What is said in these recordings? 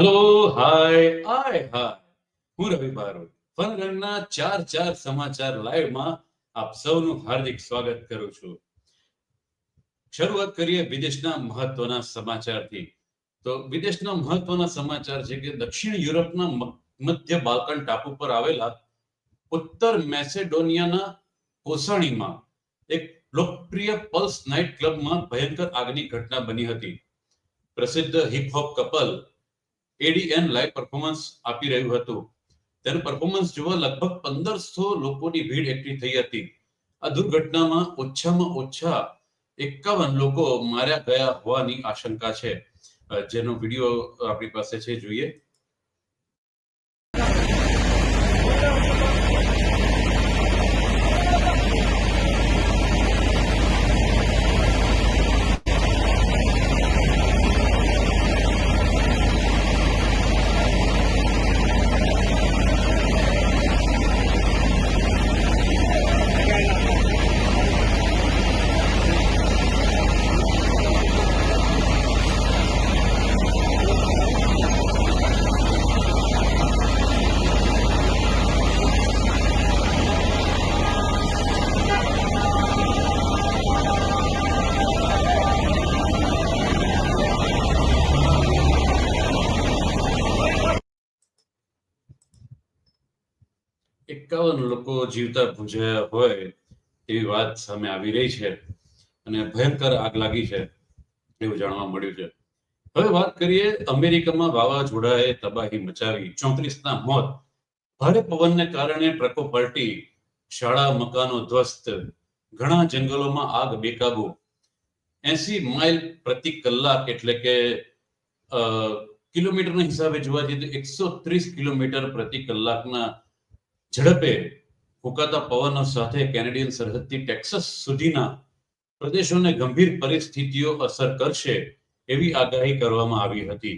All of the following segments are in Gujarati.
હેલો હાય આય હાય હું રવિ બારોટ. ફન ચાર ચાર સમાચાર લાઈવમાં આપ સૌનું હાર્દિક સ્વાગત કરું છું. શરૂઆત કરીએ વિદેશના મહત્વના સમાચારથી. તો વિદેશના મહત્વના સમાચાર છે કે દક્ષિણ યુરોપના મધ્ય બાલ્કન ટાપુ પર આવેલા ઉત્તર મેસેડોનિયાના કોસણીમાં એક લોકપ્રિય પલ્સ નાઇટ ક્લબમાં ભયંકર આગની ઘટના બની હતી. પ્રસિદ્ધ hip hop couple ADN live performance આપી રહ્યું હતું. તેનું પરફોર્મન્સ જોવા લગભગ પંદરસો લોકોની ભીડ એકઠી થઈ હતી. આ દુર્ઘટનામાં ઓછામાં ઓછા એકાવન લોકો માર્યા ગયા હોવાની આશંકા છે. જેનો વીડિયો આપણી પાસે છે, જોઈએ. લોકો જીવતા ભૂંજાયા હોય એવી વાત સામે આવી રહી છે અને ભયંકર આગ લાગી છે એવું જાણવા મળ્યું છે. હવે વાત કરીએ અમેરિકામાં વાવાઝોડાએ તબાહી મચાવી ચોત્રીસના મોત. ભારે પવનને કારણે ટ્રકો પલટી, શાળા મકાનો ધ્વસ્ત, ઘણા જંગલોમાં આગ બેકાબુ. એસી માઇલ પ્રતિ કલાક એટલે કે કિલોમીટરના હિસાબે જોવા જઈએ તો એકસો ત્રીસ કિલોમીટર પ્રતિ કલાકના ઝડપે ફૂંકાતા પવનો સાથે કેનેડિયન સરહદથી ટેક્સસ સુધીના પ્રદેશોને ગંભીર પરિસ્થિતિઓ અસર કરશે એવી આગાહી કરવામાં આવી હતી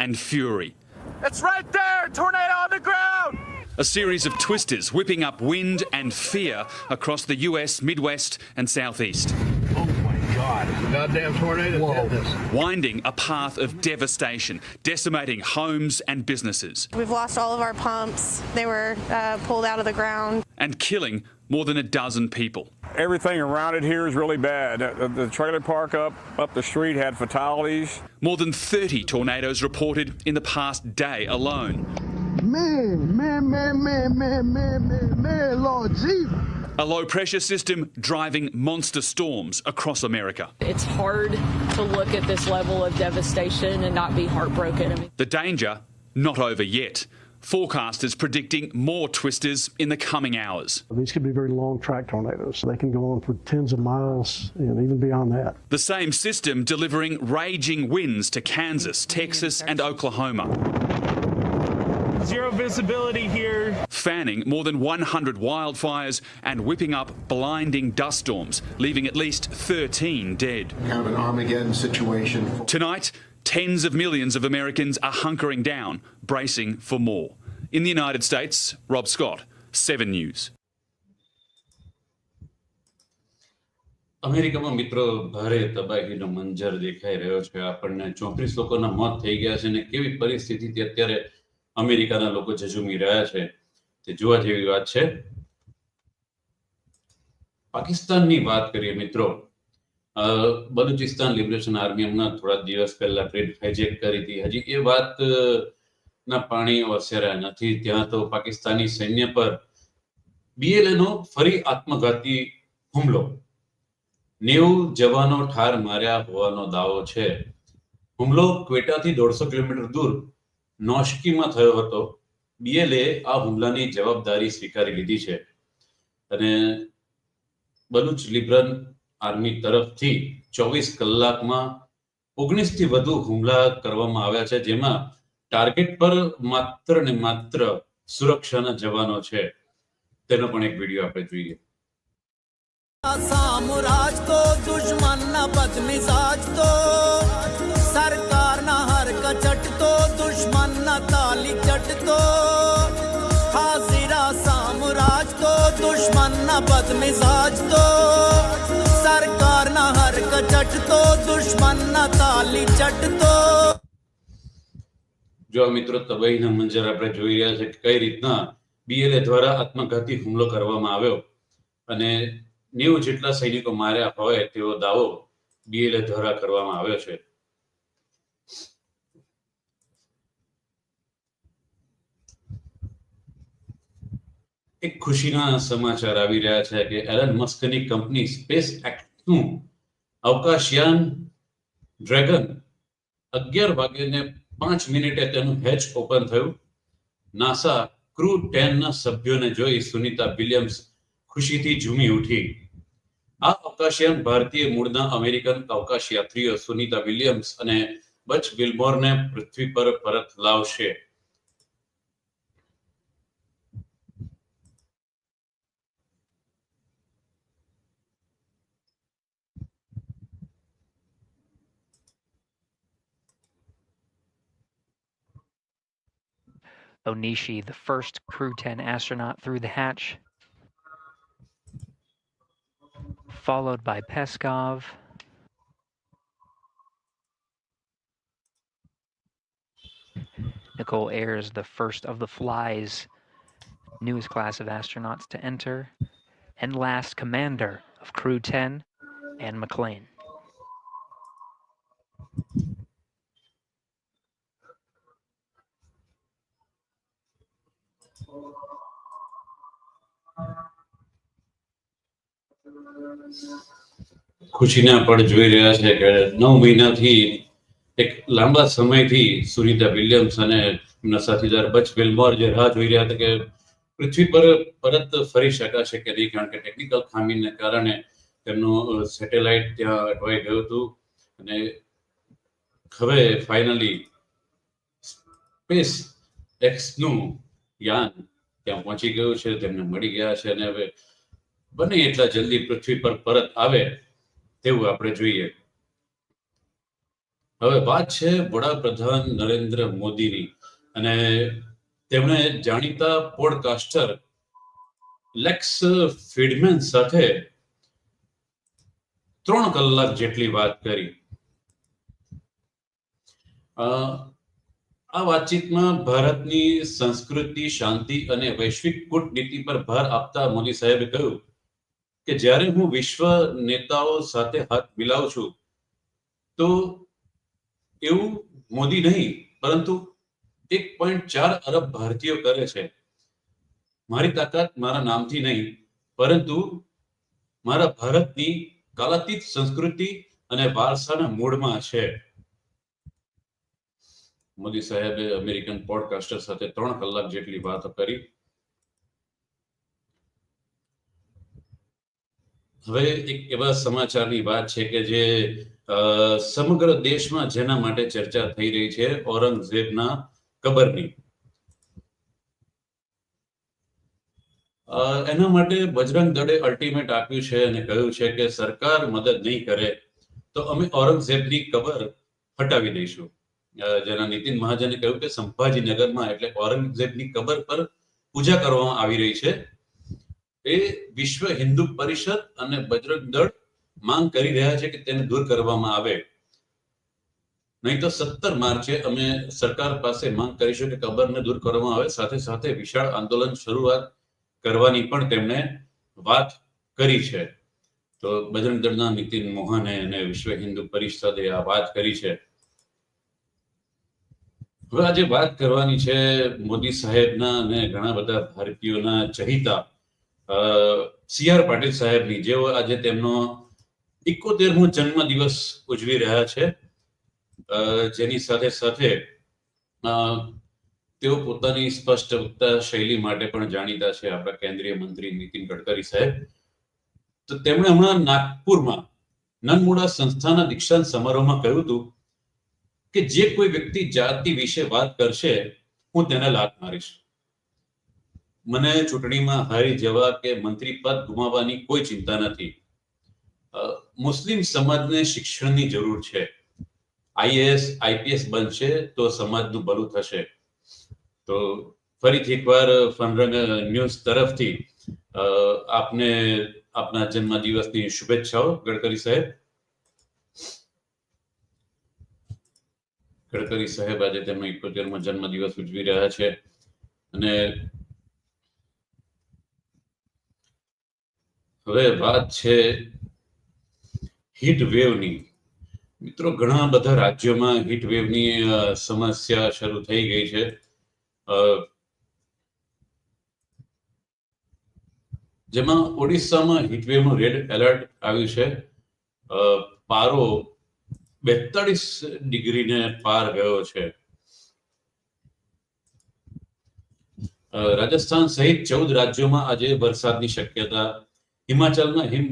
and fury. It's right there! Tornado on the ground! A series of twisters whipping up wind and fear across the US Midwest and Southeast, My God. Goddamn tornado did this. winding a path of devastation, decimating homes and businesses, We've lost all of our pumps. They were uh, pulled out of the ground. and killing more than a dozen people. Everything around it here is really bad. The trailer park up up the street had fatalities. More than 30 tornadoes reported in the past day alone. Man, man, man, man, man, man, man, man, Lord Jesus. A low pressure system driving monster storms across America. It's hard to look at this level of devastation and not be heartbroken. I mean, The danger not over yet. Forecasters predicting more twisters in the coming hours. These could be very long track tornadoes. They can go on for tens of miles and even beyond that. The same system delivering raging winds to Kansas, Texas, and Oklahoma, Zero visibility here. fanning more than 100 wildfires and whipping up blinding dust storms, leaving at least 13 dead. kind of an Armageddon situation. Tonight, tens of millions of Americans are hunkering down, bracing for more. In the United States, Rob Scott, 7 News. અમેરિકામાં મિત્રો ભારે તબાહીનો મંજર દેખાઈ રહ્યો છે આપણને ચોત્રીસ લોકોના મોત થઈ ગયા છે અને કેવી પરિસ્થિતિથી અત્યારે અમેરિકાના લોકો ઝઝુમી રહ્યા છે. તે જોવા જેવી વાત છે. પાકિસ્તાનની વાત કરીએ મિત્રો બલુચિસ્તાન લિબરેશન આર્મી હમણાં થોડા દિવસ પહેલા ટ્રેન હાઇજેક કરી હતી. હજી એ વાત ના પાણી વસેરા નથી. ત્યાં તો પાકિસ્તાની સૈન્ય પર BLA નો ફરી આત્મઘાતી હુમલો. નેવું જવાનો ઠાર માર્યા હોવાનો દાવો છે. હુમલો ક્વેટાથી દોઢસો કિલોમીટર દૂર નોશકીમાં થયો હતો. બીએલએ આ હુમલાની જવાબદારી સ્વીકારી લીધી છે. અને બલુચ લિબ્રન આર્મી તરફથી ચોવીસ કલાકમાં ઓગણીસથી વધુ હુમલા કરવામાં આવ્યા છે, જેમાં ટાર્ગેટ પર માત્ર ને માત્ર સુરક્ષાના જવાનો છે. તેનો પણ એક વીડિયો આપણે જોઈએ. સામ્રાજ તો દુશ્મન ના બદમિજાજ તો. સરકાર ના હર કચટ તો દુશ્મન ના તાલી ચટતો હાજિરા સામ્રાજ તો દુશ્મન ના બદમિજાજ તો સરકાર ના હર કચટ તો દુશ્મનના તાલી ચટતો જો મિત્રો તબાહીના મંજર આપણે જોઈ રહ્યા છે કે કઈ રીતના બીએલએ દ્વારા આત્મઘાતી હુમલો કરવામાં આવ્યો અને નેવું જેટલા સૈનિકો માર્યા હોય તેવો દાવો બીએલએ દ્વારા કરવામાં આવ્યો છે. એક ખુશીના સમાચાર આવી રહ્યા છે કે એલન મસ્કની કંપની સ્પેસ એક્ટનું અવકાશયાન ડ્રેગન અગિયાર વાગ્યાને પાંચ મિનિટે તેનું હેચ ઓપન થયું. નાસા ક્રૂ ટેનના સભ્યોને જોઈ સુનિતા વિલિયમ્સ ખુશીથી ઝૂમી ઉઠી. આ અવકાશયાન ભારતીય મૂળના અમેરિકન અવકાશ યાત્રીઓ સુનિતા વિલિયમ્સ અને બચ બિલમોરને પૃથ્વી પર પરત લાવશે. Onishi, the first Crew 10 astronaut through the hatch, followed by Peskov. Nicole Ayers, the first of the Flies, newest class of astronauts to enter, and last commander of Crew 10, Anne McLean. ખુશીને પણ જોઈ રહ્યા છે કે નવ મહિનાથી એક લાંબા સમયથી સુનિતા વિલિયમ્સ અને એમના સાથીદાર બચ વિલ્મોર જે રાહ જોઈ રહ્યા હતા કે પૃથ્વી પર પરત ફરી શકાશે કે નહીં, કારણ કે ટેકનિકલ ખામીને કારણે તેમનું સેટેલાઇટ ત્યાં અટવાઈ ગયું હતું. અને હવે ફાઇનલી સ્પેસ એક્સનું યાન ત્યાં પહોંચી ગયું છે, તેમને મળી ગયા છે અને હવે બને એટલા જલ્દી પૃથ્વી પર પરત આવે તેવું આપણે જોઈએ. હવે વાત છે વડાપ્રધાન નરેન્દ્ર મોદીની અને તેમણે જાણીતા પોડકાસ્ટર લેક્સ ફીડમેન સાથે ત્રણ કલાક જેટલી વાત કરી. આ વાતચીતમાં ભારતની સંસ્કૃતિ, શાંતિ અને વૈશ્વિક કૂટનીતિ પર ભાર આપતા મોદી સાહેબે કહ્યું કે જ્યારે હું વિશ્વ નેતાઓ સાથે હાથ મિલાવું છું, તો એવું મોદી નહીં, પરંતુ એક પોઈન્ટ ચાર અરબ ભારતીયો કરે છે. મારી તાકાત મારા નામથી નહીં, પરંતુ મારા ભારતની કાલાતીત સંસ્કૃતિ અને વારસાના મૂળમાં છે. મોદી સાહેબે અમેરિકન પોડકાસ્ટર સાથે ત્રણ કલાક જેટલી વાતો કરી. હવે એક એવા સમાચારની વાત છે કે જે સમગ્ર દેશમાં જેના માટે ચર્ચા થઈ રહી છે ઔરંગઝેબના કબરની. એના માટે બજરંગ દળે અલ્ટિમેટ આપ્યું છે અને કહ્યું છે કે સરકાર મદદ નહીં કરે તો અમે ઔરંગઝેબની કબર હટાવી દઈશું. જેના નીતિન મહાજને કહ્યું કે સંભાજીનગરમાં એટલે ઔરંગઝેબની કબર પર પૂજા કરવામાં આવી રહી છે. એ વિશ્વ હિન્દુ પરિષદ અને બજરંગ દળ માંગ કરી રહ્યા છે કે તેને દૂર કરવામાં આવે. નહીં તો સત્તર માર્ચે અમે સરકાર પાસે માંગ કરીશું કે કબરને દૂર કરવામાં આવે. સાથે સાથે વિશાળ આંદોલન શરૂઆત કરવાની પણ તેમણે વાત કરી છે. તો બજરંગ દળના નીતિન મોહને અને વિશ્વ હિન્દુ પરિષદે આ વાત કરી છે. હવે આજે વાત કરવાની છે મોદી સાહેબના અને ઘણા બધા ભારતીયોના ચહિતા સી આર પાટીલ સાહેબની, જેઓ આજે તેમનો ઇકોતેરમો જન્મ દિવસ ઉજવી રહ્યા છે. જેની સાથે સાથે તેઓ પોતાની સ્પષ્ટ વક્તા શૈલી માટે પણ જાણીતા છે. આપણા કેન્દ્રીય મંત્રી નીતિન ગડકરી સાહેબ. તો તેમણે હમણાં નાગપુરમાં નનમુડા સંસ્થાના દીક્ષાંત સમારોહમાં કહ્યું હતું કે, જે કોઈ વ્યક્તિ જાતિ વિશે વાત કરશે, હું તેને લાત મારીશ. મને ચૂંટણીમાં હારી જવા કે મંત્રી પદ ગુમાવવાની કોઈ ચિંતા નથી. મુસ્લિમ સમાજને શિક્ષણની જરૂર છે. આઈએએસ આઈપીએસ બનશે તો સમાજનું ભલું થશે. તો ફરીથી એકવાર ફનરંગ ન્યૂઝ તરફથી આપને આપના જન્મદિવસની શુભેચ્છાઓ, ગડકરી સાહેબ. ગડકરી સાહેબ, આજે તેમનો ઇકોતેરમો જન્મદિવસ ઉજવી રહ્યા છે. અને હવે વાત છે હીટ વેવની મિત્રો, ઘણા બધા રાજ્યોમાં હીટ વેવની સમસ્યા શરૂ થઈ ગઈ છે. જેમાં ઓડિશામાં હીટ વેવનું રેડ એલર્ટ આવ્યું છે. પારો બેતાળીસ ડિગ્રીને પાર ગયો છે. રાજસ્થાન સહિત ચૌદ રાજ્યોમાં આજે વરસાદની શક્યતા હિમાચલમાં હિમ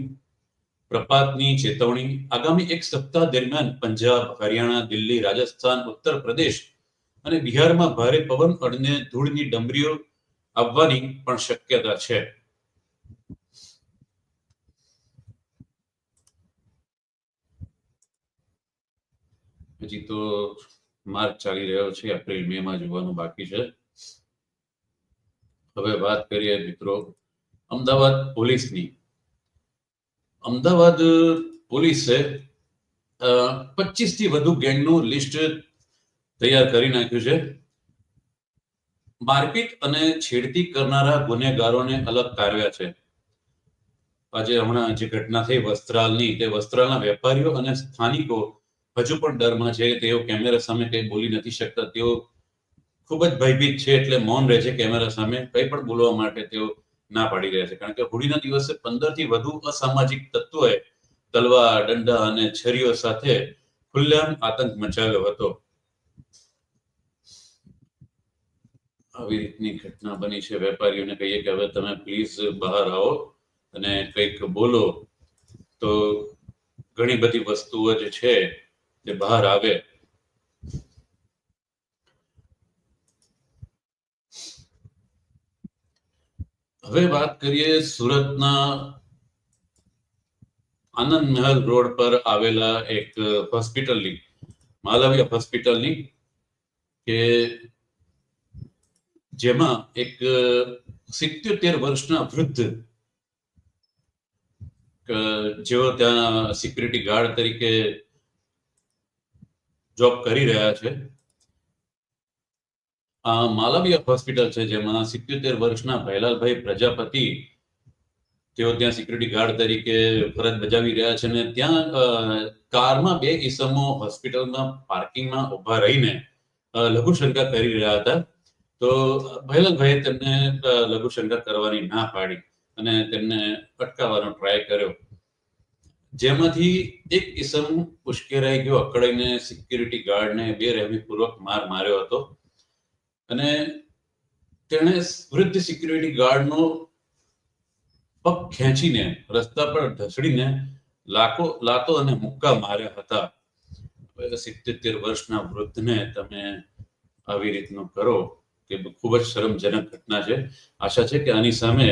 પ્રપાતની ચેતવણી આગામી એક સપ્તાહ દરમિયાન પંજાબ, હરિયાણા, દિલ્હી, રાજસ્થાન, ઉત્તર પ્રદેશ અને બિહારમાં ભારે પવન અને ધૂળની ડમરીઓ આવવાની પણ શક્યતા છે. હજી તો માર્ચ ચાલી રહ્યો છે, એપ્રિલ મે માં જોવાનું બાકી છે. હવે વાત કરીએ મિત્રો અમદાવાદ પોલીસની. અમદાવાદ પોલીસે પચીસથી વધુ ગેંગનું લિસ્ટ તૈયાર કરી નાખ્યું છે. મારપીટ અને છેડતી કરનારા ગુનેગારોને અલગ તારવ્યા છે. આજે હમણાં જે ઘટના થઈ વસ્ત્રાલની, તે વસ્ત્રાલના વેપારીઓ અને સ્થાનિકો હજુ પણ ડરમાં છે. તેઓ કેમેરા સામે કંઈ બોલી નથી શકતા. તેઓ ખૂબ જ ભયભીત છે એટલે મૌન રહે છે કેમેરા સામે. કંઈ પણ બોલવા માટે તેઓ ના પાડી રહ્યા છે. કારણ કે હોળીના દિવસે પંદરથી વધુ અસામાજિક તત્વોએ તલવાર, દંડા અને છરીઓ સાથે ખુલ્લેઆમ આતંક મચાવ્યો હતો. આવી રીતની ઘટના બની છે વેપારીઓને કહીએ કે હવે તમે પ્લીઝ બહાર આવો અને કંઈક બોલો. તો ઘણી બધી વસ્તુઓ જે છે તે બહાર આવે. હવે વાત કરીએ સુરતના આનંદ મહેલ રોડ પર આવેલા એક હોસ્પિટલની, માલવ્ય હોસ્પિટલની, કે જેમાં એક સિત્યોતેર વર્ષના વૃદ્ધ જેઓ ત્યાં સિક્યુરિટી ગાર્ડ તરીકે જોબ કરી રહ્યા છે. આ માલવીય હોસ્પિટલ છે, જેમાં સિત્યોતેર વર્ષના ભૈલાલભાઈ પ્રજાપતિ, તેઓ ત્યાં સિક્યુરિટી ગાર્ડ તરીકે ફરજ બજાવી રહ્યા છે અને ત્યાં કારમાં બે ઈસમો હોસ્પિટલમાં પાર્કિંગમાં ઊભા રહીને લઘુશંકા કરી રહ્યા હતા. તો ભૈલાલભાઈએ તેમને લઘુશંકા કરવાની ના પાડી અને તેમને અટકાવવાનો ટ્રાય કર્યો. જેમાંથી એક ઈસમ ઉશ્કેરાઈ ગયો, અકળાઈને સિક્યુરિટી ગાર્ડને બે રહેમીપૂર્વક માર માર્યો હતો. અને તેણે વૃદ્ધ સિક્યુરિટી ગાર્ડનો પગ ખેંચીને રસ્તા પર ઢસડીને લાકો લાતો અને મુક્કા માર્યા હતા. સિત્તેર વર્ષના વૃદ્ધને તમે આવી રીતનું કરો કે ખૂબ જ શરમજનક ઘટના છે. આશા છે કે આની સામે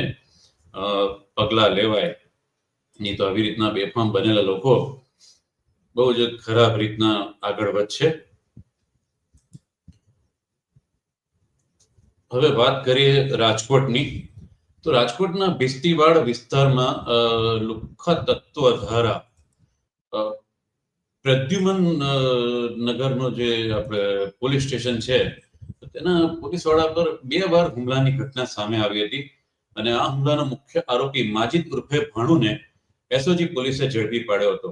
પગલાં લેવાય. નહીં તો આવી રીતના બેફામ બનેલા લોકો બહુ જ ખરાબ રીતના આગળ વધશે. હવે વાત કરીએ રાજકોટની. તો રાજકોટના ભિસ્તીવાડ વિસ્તારમાં લુખા તત્વ ધારા પ્રદ્યુમન નગરનો જે આપણે પોલીસ સ્ટેશન છે તેના પોલીસવાળા પર બે વાર હુમલાની ઘટના સામે આવી હતી અને આ હુમલાનો મુખ્ય આરોપી માજીદ ઉર્ફે ભાણુને એસઓજી પોલીસે ઝડપી પાડ્યો હતો.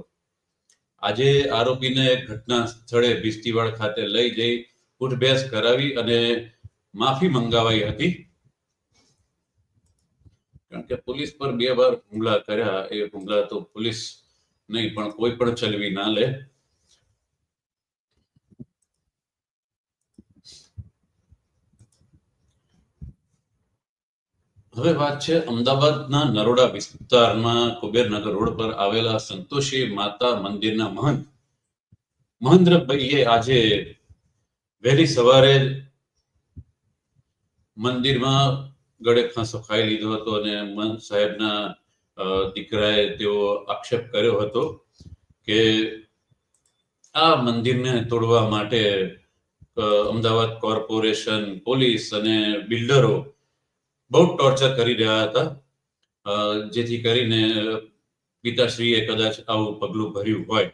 આજે આરોપીને ઘટના સ્થળે ભિસ્તીવાડ ખાતે લઈ જઈ પૂછબેસ કરાવી અને માફી મંગાવાઈ હતી કારણ કે પોલીસ પર બે વાર હુમલા કર્યા, એ હુમલા તો પોલીસ નહીં, પણ કોઈ પણ ચલવી ના લે. હવે વાત છે અમદાવાદના નરોડા વિસ્તારમાં કુબેરનગર રોડ પર આવેલા સંતોષી માતા મંદિરના મહંત. મહેન્દ્રભાઈએ આજે વહેલી સવારે મંદિરમાં ગળે ફાંસો ખાઈ લીધો હતો અને મન સાહેબના દીકરાએ તેઓ આક્ષેપ કર્યો હતો કે આ મંદિરને તોડવા માટે અમદાવાદ કોર્પોરેશન, પોલીસ અને બિલ્ડરો બહુ ટોર્ચર કરી રહ્યા હતા. જેથી કરીને પિતાશ્રીએ કદાચ આવું પગલું ભર્યું હોય.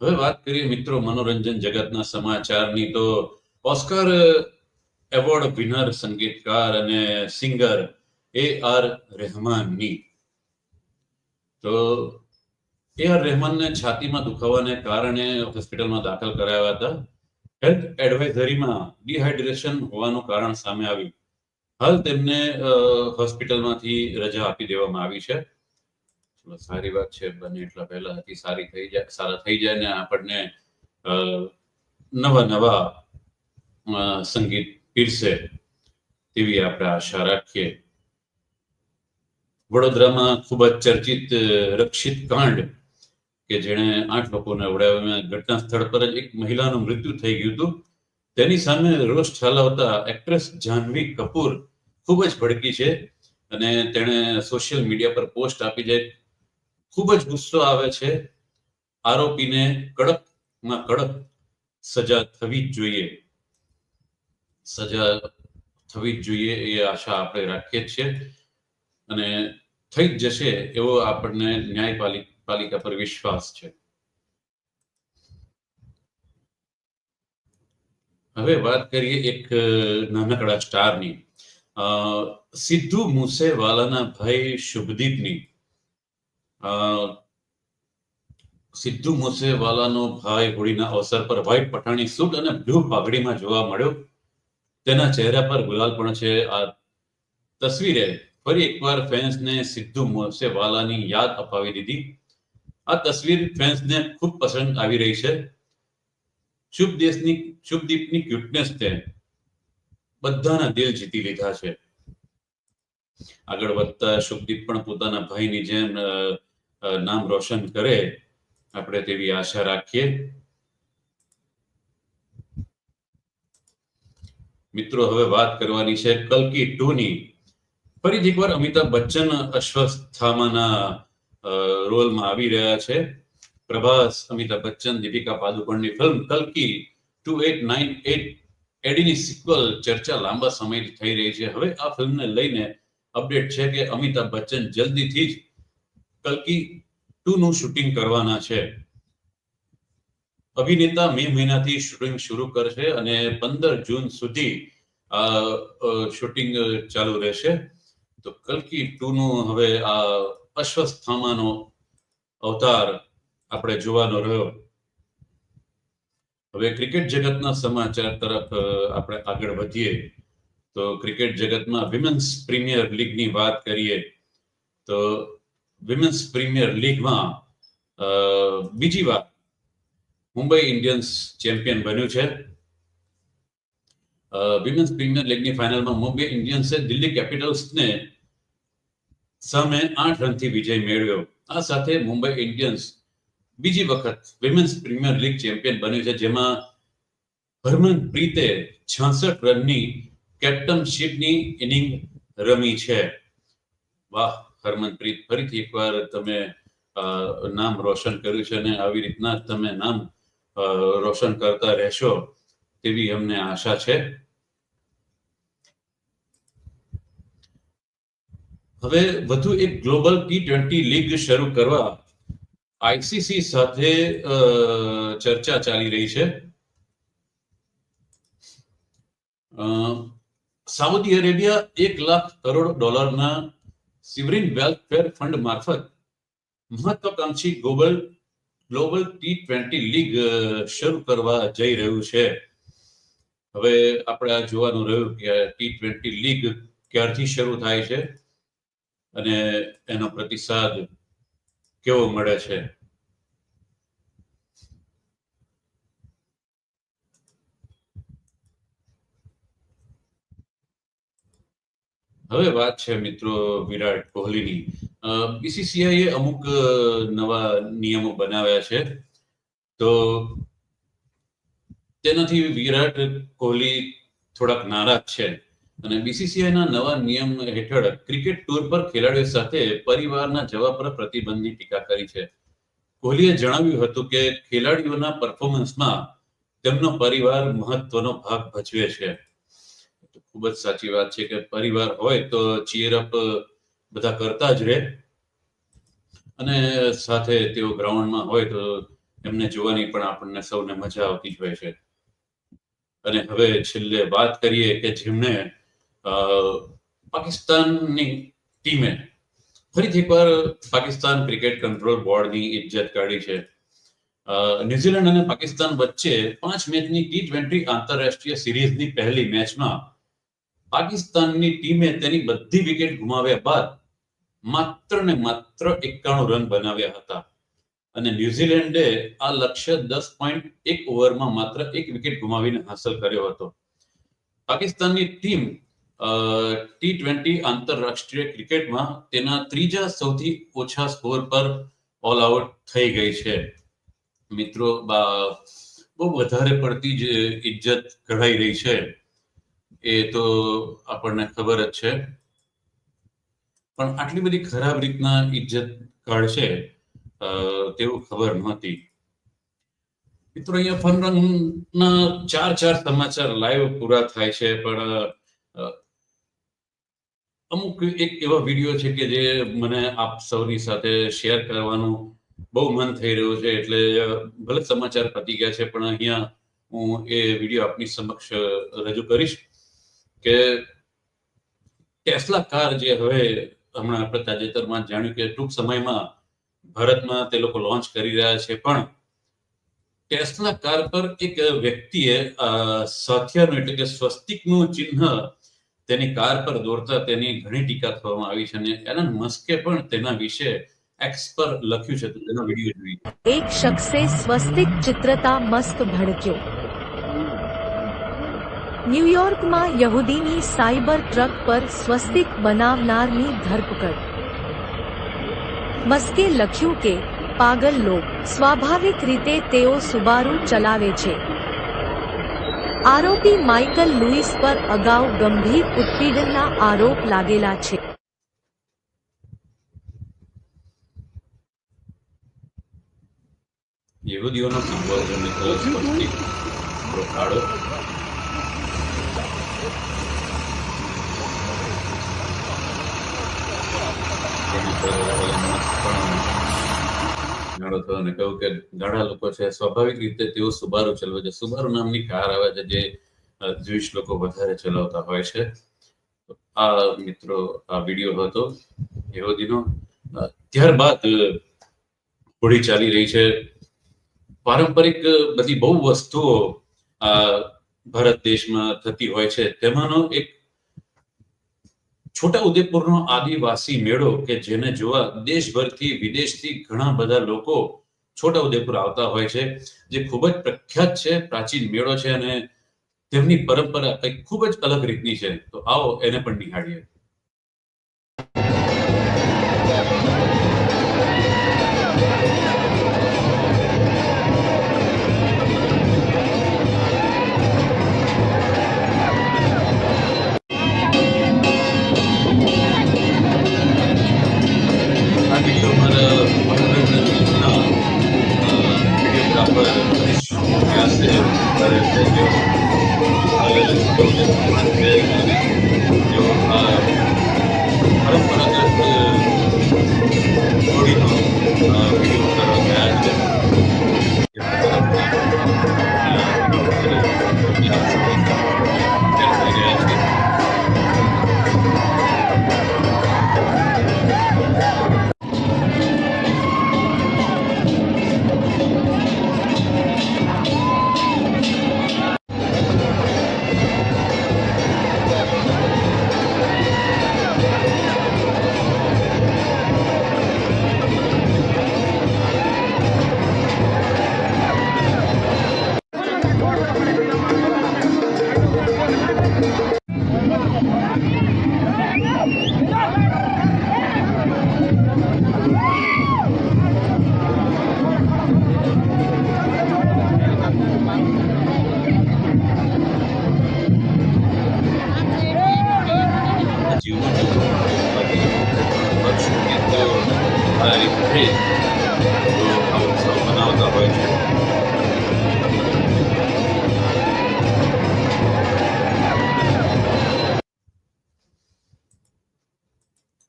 હવે વાત કરીએ મિત્રો મનોરંજન જગતના સમાચારની તો ઓસ્કાર એવોર્ડ વિનર સંગીતકાર અને સિંગર એ આર રહેમાનની તો એ આર રહેમાનને છાતીમાં દુખાવાને કારણે હોસ્પિટલમાં દાખલ કરાયા હતા. હેલ્થ એડવાઇઝરીમાં ડિહાઇડ્રેશન હોવાનું કારણ સામે આવ્યું. હાલ તેમને હોસ્પિટલમાંથી રજા આપી દેવામાં આવી છે. સારી વાત છે, બને એટલા પહેલા હતી, સારી થઈ જાય, સારા થઈ જાય ને આપણને નવા નવા સંગીત પીરસે તેવી આપણે આશા રાખીએ. વડોદરામાં ખૂબ જ ચર્ચિત, રક્ષિત કાંડ કે જેણે આઠ લોકોને અવડાવ્યા ઘટના સ્થળ પર જ એક મહિલાનું મૃત્યુ થઈ ગયું હતું. તેની સામે રોષ ઠાલવતા એક્ટ્રેસ જાહ્નવી કપૂર ખૂબ જ ભડકી છે અને તેણે સોશિયલ મીડિયા પર પોસ્ટ આપી છે. ખૂબ જ ગુસ્સો આવે છે. આરોપીને કડકમાં કડક સજા થવી જ જોઈએ. સજા થવી જ જોઈએ એ આશા આપણે રાખીએ છીએ. અને થઈ જ જશે એવો આપણને ન્યાયપાલિકા પર વિશ્વાસ છે. હવે વાત કરીએ એક નાનકડા સ્ટારની. સિદ્ધુ મૂસેવાલાના ભાઈ શુભદીપની. સિદ્ધુ મૂસેવાલાનો ભાઈ હોળીના અવસર પર વ્હાઈટ પઠાણી સૂટ અને બ્લુ પાઘડીમાં જોવા મળ્યો. તેના ચહેરા પર ગુલાલ પણ છે. આ તસવીરે ફરી એકવાર ફેન્સને સિદ્ધુ મોસેવાલાની યાદ અપાવી દીધી. આ તસવીર ફેન્સને ખૂબ પસંદ આવી રહી છે. શુભ દેશની શુભદીપની ક્યુટનેસ તે બધાના દિલ જીતી લીધા છે. આગળ વધતા શુભદીપ પણ પોતાના ભાઈની જેમ નામ રોશન કરે. આપણે તેવી આશા રાખીએ. મિત્રો, હવે વાત કરવાની છે કલ્કી ટુ ની ફરીથી એકવાર અમિતાભ બચ્ચન અશ્વસ્થામાના રોલમાં આવી રહ્યા છે. પ્રભાસ, અમિતાભ બચ્ચન, દીપિકા પાદુકોણની ફિલ્મ કલ્કી ટુ એટ નાઇન એટ એડીની સિક્વલ ચર્ચા લાંબા સમયથી થઈ રહી છે. હવે આ ફિલ્મને લઈને અપડેટ છે કે અમિતાભ બચ્ચન જલ્દીથી જ કલ્કી ટુ નું શૂટિંગ કરવાના છે. અભિનેતા મે મહિનાથી શૂટિંગ શરૂ કરશે અને પંદર જૂન સુધી શૂટિંગ ચાલુ રહેશે. તો કલ્કી ટુ નું હવે આ અશ્વસ્થામાનો અવતાર આપણે જોવાનો રહ્યો. હવે ક્રિકેટ જગતના સમાચાર તરફ આપણે આગળ વધીએ. તો ક્રિકેટ જગતમાં વિમેન્સ પ્રીમિયર લીગની વાત કરીએ, તો વિમેન્સ પ્રીમિયર લીગમાં બીજી વાર મુંબઈ ઇન્ડિયન્સ ચેમ્પિયન બન્યું છે. વિમેન્સ પ્રીમિયર લીગની ફાઇનલમાં મુંબઈ ઇન્ડિયન્સે દિલ્હી કેપિટલ્સને સામે આઠ રનથી વિજય મેળવ્યો. આ સાથે મુંબઈ ઇન્ડિયન્સ બીજી વખત વિમેન્સ પ્રીમિયર લીગ ચેમ્પિયન બન્યું છે, જેમાં હરમનપ્રીતે છાસઠ રનની કેપ્ટનશીપની ઇનિંગ રમી છે. વાહ, હરમનપ્રીત, ફરીથી એકવાર તમે નામ રોશન કર્યું છે અને આવી રીતના તમે નામ રોશન કરતા રહેશો તેવી અમને આશા છે. હવે વધુ એક ગ્લોબલ ટી ટ્વેન્ટી લીગ શરૂ કરવા આઈસીસી સાથે ચર્ચા ચાલી રહી છે. સાઉદી અરેબિયા એક લાખ કરોડ ડોલરના સિવરિન વેલ્થફેર ફંડ મારફત મહત્વકાંક્ષી global global T twenty league શરૂ કરવા જઈ રહ્યું છે. હવે આપણે આ જોવાનું રહ્યું કે ટી ટ્વેન્ટી લીગ ક્યારથી શરૂ થાય છે અને એનો પ્રતિસાદ કેવો મળે છે. હવે વાત છે મિત્રો વિરાટ કોહલીની. બીસીસીઆઈએ અમુક નવા નિયમો બનાવ્યા છે. તો તેનાથી વિરાટ કોહલી થોડાક નારાજ છે. અને બીસીસીઆઈના નવા નિયમ હેઠળ ક્રિકેટ ટૂર પર ખેલાડીઓ સાથે પરિવારના જવા પર પ્રતિબંધની ટીકા કરી છે. કોહલીએ જણાવ્યું હતું કે ખેલાડીઓના પરફોર્મન્સમાં તેમનો પરિવાર મહત્વનો ભાગ ભજવે છે. ખૂબ જ સાચી વાત છે કે પરિવાર હોય તો ચીયર અપ બધા કરતા જ રહે. અને સાથે તેઓ ગ્રાઉન્ડમાં હોય તો એમને જોવાની પણ આપણને સૌને મજા આવતી જ હોય છે. અને હવે છેલ્લે વાત કરીએ કે જેમણે પાકિસ્તાનની ટીમે ફરીથી એકવાર પાકિસ્તાન ક્રિકેટ કંટ્રોલ બોર્ડની ઇજ્જત કાઢી છે. ન્યુઝીલેન્ડ અને પાકિસ્તાન વચ્ચે પાંચ મેચની ટી ટ્વેન્ટી આંતરરાષ્ટ્રીય સિરીઝની પહેલી મેચમાં પાકિસ્તાનની ટીમે તેની બધી વિકેટ ગુમાવ્યા બાદ માત્ર ને માત્ર એકાણું રન બનાવ્યા હતા. અને ન્યુઝીલેન્ડે આ લક્ષ્ય દસ પોઈન્ટ એક ઓવરમાં માત્ર એક વિકેટ ગુમાવીને હાંસલ કર્યો હતો. પાકિસ્તાનની ટીમ ટી ટ્વેન્ટી આંતરરાષ્ટ્રીય ક્રિકેટમાં તેના ત્રીજા સૌથી ઓછા સ્કોર પર ઓલ આઉટ થઈ ગઈ છે. મિત્રો બહુ વધારે પડતી જ ઇજ્જત કઢાઈ રહી છે. એ તો આપણને ખબર જ છે. પણ આટલી બધી ખરાબ રીતના ઇજ્જત કાઢશે તેવું ખબર નહોતી. મિત્રો, અહીંયા ફન રંગના ચાર ચાર સમાચાર લાઈવ પૂરા થાય છે, પણ અમુક એક એવા વીડિયો છે કે જે મને આપ સૌની સાથે શેર કરવાનું બહુ મન થઈ રહ્યું છે, એટલે ભલે સમાચાર પતી ગયા છે, પણ અહીંયા હું એ વીડિયો આપની સમક્ષ રજૂ કરીશ. કે ટેસ્લા કાર જે હવે હમણાં આપણે તાજેતરમાં જાણ્યું કે ટૂંક સમયમાં ભારતમાં તે લોકો લોન્ચ કરી રહ્યા છે. પણ ટેસ્લા કાર પર એક વ્યક્તિએ સાથિયાનું એટલે કે સ્વસ્તિકનું ચિહ્ન તેની કાર પર દોરતા તેની ઘણી ટીકા થવામાં આવી છે અને એલન મસ્કે પણ તેના વિશે એક્સ પર લખ્યું છે. તેનો વીડિયો જોઈએ. એક શખ્સે સ્વસ્તિક ચિત્રતા મસ્ક ભડક્યો. ન્યૂયોર્કમાં યહૂદીની સાયબર ટ્રક પર સ્વસ્તિક બનાવનારની ધરપકડ. મસ્કે લખ્યું કે, પાગલ લોક, સ્વાભાવિક રીતે તેઓ સુબારુ ચલાવે છે. આરોપી માઇકલ લુઈસ પર અગાઉ ગંભીર ઉત્પીડનના આરોપ લાગેલા છે. યહૂદીઓનો રોકાડો સ્વાભાવિક રીતે તેઓ સુબારુ ચલાવે છે. સુબારુ નામની કાર આવે છે જે જ્યુઇશ લોકો વધારે ચલાવતા હોય છે. આ મિત્રો આ વીડિયો હતો યહૂદીનો અ, ત્યારબાદ હોળી ચાલી રહી છે. પારંપરિક બધી બહુ વસ્તુઓ ભારત દેશમાં થતી હોય છે. તેમાંનો એક છોટા ઉદેપુરનો આદિવાસી મેળો કે જેને જોવા દેશભરથી વિદેશથી ઘણા બધા લોકો છોટા ઉદેપુર આવતા હોય છે, જે ખૂબ જ પ્રખ્યાત છે, પ્રાચીન મેળો છે અને તેમની પરંપરા કંઈક ખૂબ જ અલગ રીતની છે. તો આવો એને પણ નિહાળીએ. કરે છે જેઓ અલગ અલગ પ્રોજેક્ટ જેઓ આ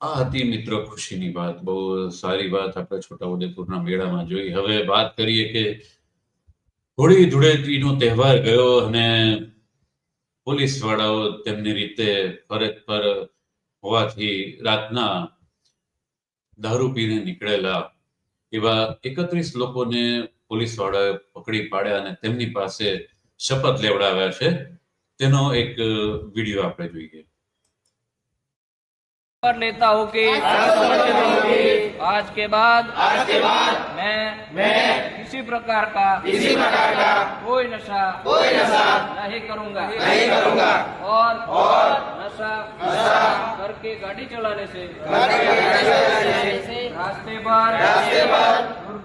આ હતી મિત્રો ખુશીની વાત. બહુ સારી વાત આપણે છોટાઉદેપુરના મેળામાં જોઈ. હવે વાત કરીએ કે હોળી ધૂળેટીનો તહેવાર ગયો અને પોલીસ વાળાઓ તેમની રીતે ફરજ પર હોવાથી રાતના દારૂ પીને નીકળેલા એવા એકત્રીસ લોકોને પોલીસ વાળાએ પકડી પાડ્યા અને તેમની પાસે શપથ લેવડાવ્યા છે. તેનો એક વીડિયો આપણે જોઈએ. पर लेता हूँ कि आज के बाद आज के बाद मैं मैं किसी प्रकार का किसी प्रकार का कोई नशा कोई नशा नहीं करूँगा। नहीं करूँगा। और और नशा नशा करके गाड़ी चलाने से रास्ते पर रास्ते पर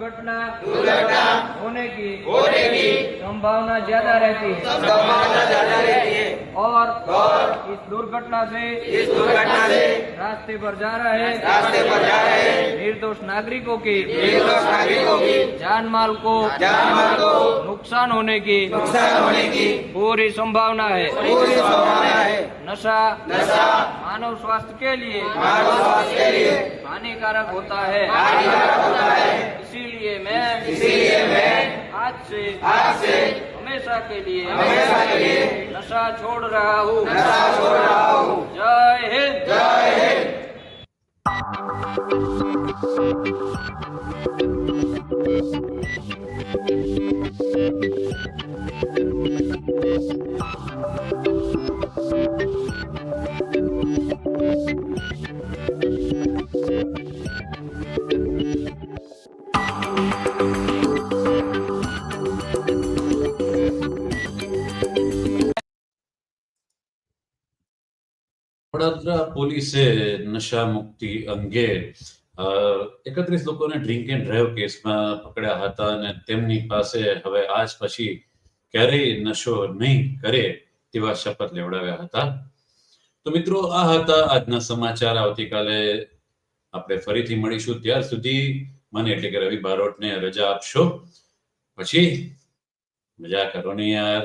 दुर्घटना दुर्घटना होने की होने की संभावना ज़्यादा रहती है। संभावना ज़्यादा रहती है। और और इस दुर्घटना से इस दुर्घटना से रास्ते पर जा रहे हैं। रास्ते पर जा रहे हैं। निर्दोष नागरिकों की निर्दोष नागरिकों की जान माल को जान माल को नुकसान होने की नुकसान होने की पूरी संभावना है। पूरी संभावना है। नशा नशा मानव स्वास्थ्य के लिए मानव स्वास्थ्य के लिए हानिकारक होता है। हानिकारक होता है। इसीलिए मैं इसीलिए मैं आज से आज से हमेशा के लिए हमेशा के लिए नशा छोड़ रहा हूँ। नशा छोड़ रहा हूँ। जय हिंद। जय हिंद। પોલીસે નશા મુક્તિ અંગે એકત્રીસ લોકોને ડ્રિંક એન્ડ ડ્રાઈવ કેસમાં પકડ્યા હતા અને તેમની પાસે હવે આજ પછી ક્યારેય નશો નહીં કરે તેવા શપથ લેવડાવ્યા હતા. તો મિત્રો, આ હતા આજના સમાચાર. આવતીકાલે આપણે ફરીથી મળીશું. ત્યાર સુધી મને એટલે કે રવિ બારોટને રજા આપશો. પછી મજા કરો ને યાર.